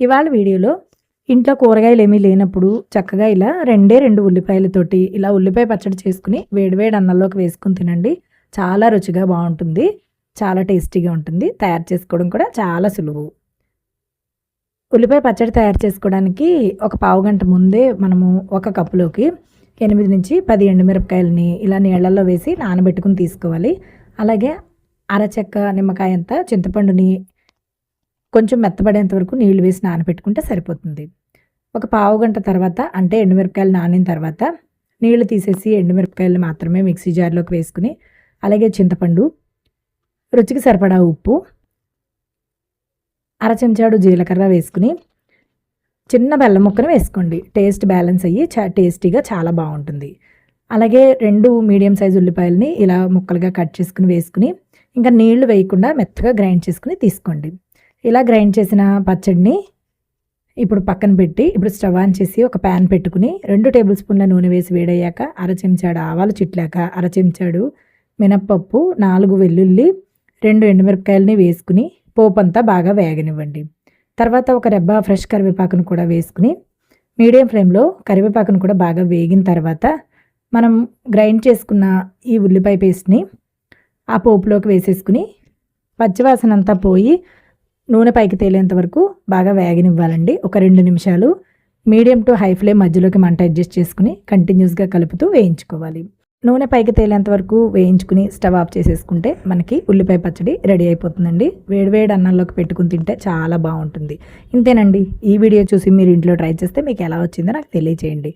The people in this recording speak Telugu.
ఇవాళ వీడియోలో ఇంట్లో కూరగాయలు ఏమీ లేనప్పుడు చక్కగా ఇలా రెండే రెండు ఉల్లిపాయలతోటి ఇలా ఉల్లిపాయ పచ్చడి చేసుకుని వేడివేడి అన్నంలోకి వేసుకుని తినండి. చాలా రుచిగా బాగుంటుంది. చాలా టేస్టీగా ఉంటుంది. తయారు చేసుకోవడం కూడా చాలా సులువు. ఉల్లిపాయ పచ్చడి తయారు చేసుకోవడానికి ఒక పావు గంట ముందే మనము ఒక కప్పులోకి ఎనిమిది నుంచి పది ఎండుమిరపకాయలని ఇలా నీళ్ళల్లో వేసి నానబెట్టుకుని తీసుకోవాలి. అలాగే అరచెక్క నిమ్మకాయ అంత చింతపండుని కొంచెం మెత్తబడేంత వరకు నీళ్ళు వేసి నానబెట్టుకుంటే సరిపోతుంది. ఒక పావు గంట తర్వాత అంటే ఎండుమిరపకాయలు నానిన తర్వాత నీళ్ళు తీసేసి ఎండుమిరపకాయలు మాత్రమే మిక్సీ జార్లోకి వేసుకుని అలాగే చింతపండు రుచికి సరిపడా ఉప్పు అర చెంచాడు జీలకర్ర వేసుకుని చిన్న బెల్లం ముక్కను వేసుకోండి. టేస్ట్ బ్యాలెన్స్ అయ్యి చా టేస్టీగా చాలా బాగుంటుంది. అలాగే రెండు మీడియం సైజు ఉల్లిపాయలని ఇలా ముక్కలుగా కట్ చేసుకుని వేసుకుని ఇంకా నీళ్ళు వేయకుండా మెత్తగా గ్రైండ్ చేసుకుని తీసుకోండి. ఇలా గ్రైండ్ చేసిన పచ్చడిని ఇప్పుడు పక్కన పెట్టి ఇప్పుడు స్టవ్ ఆన్ చేసి ఒక ప్యాన్ పెట్టుకుని రెండు టేబుల్ స్పూన్ల నూనె వేసి వేడయ్యాక అర చెంచాడు ఆవాలు చిట్లాక అర చెంచాడు మినప్పప్పు నాలుగు వెల్లుల్లి రెండు ఎండుమిరపకాయలని వేసుకుని పోపు అంతా బాగా వేగనివ్వండి. తర్వాత ఒక రెబ్బ ఫ్రెష్ కరివేపాకును కూడా వేసుకుని మీడియం ఫ్లేమ్లో కరివేపాకును కూడా బాగా వేగిన తర్వాత మనం గ్రైండ్ చేసుకున్న ఈ ఉల్లిపాయ పేస్ట్ని ఆ పోపులోకి వేసేసుకుని పచ్చివాసన అంతా పోయి నూనె పైకి తేలేంత వరకు బాగా వేగనివ్వాలండి. ఒక రెండు నిమిషాలు మీడియం టు హై ఫ్లేమ్ మధ్యలోకి మంట అడ్జస్ట్ చేసుకుని కంటిన్యూస్గా కలుపుతూ వేయించుకోవాలి. నూనె పైకి తేలేంత వరకు వేయించుకుని స్టవ్ ఆఫ్ చేసేసుకుంటే మనకి ఉల్లిపాయ పచ్చడి రెడీ అయిపోతుందండి. వేడివేడి అన్నంలోకి పెట్టుకుని తింటే చాలా బాగుంటుంది. ఇంతేనండి. ఈ వీడియో చూసి మీరు ఇంట్లో ట్రై చేస్తే మీకు ఎలా వచ్చిందో నాకు తెలియచేయండి.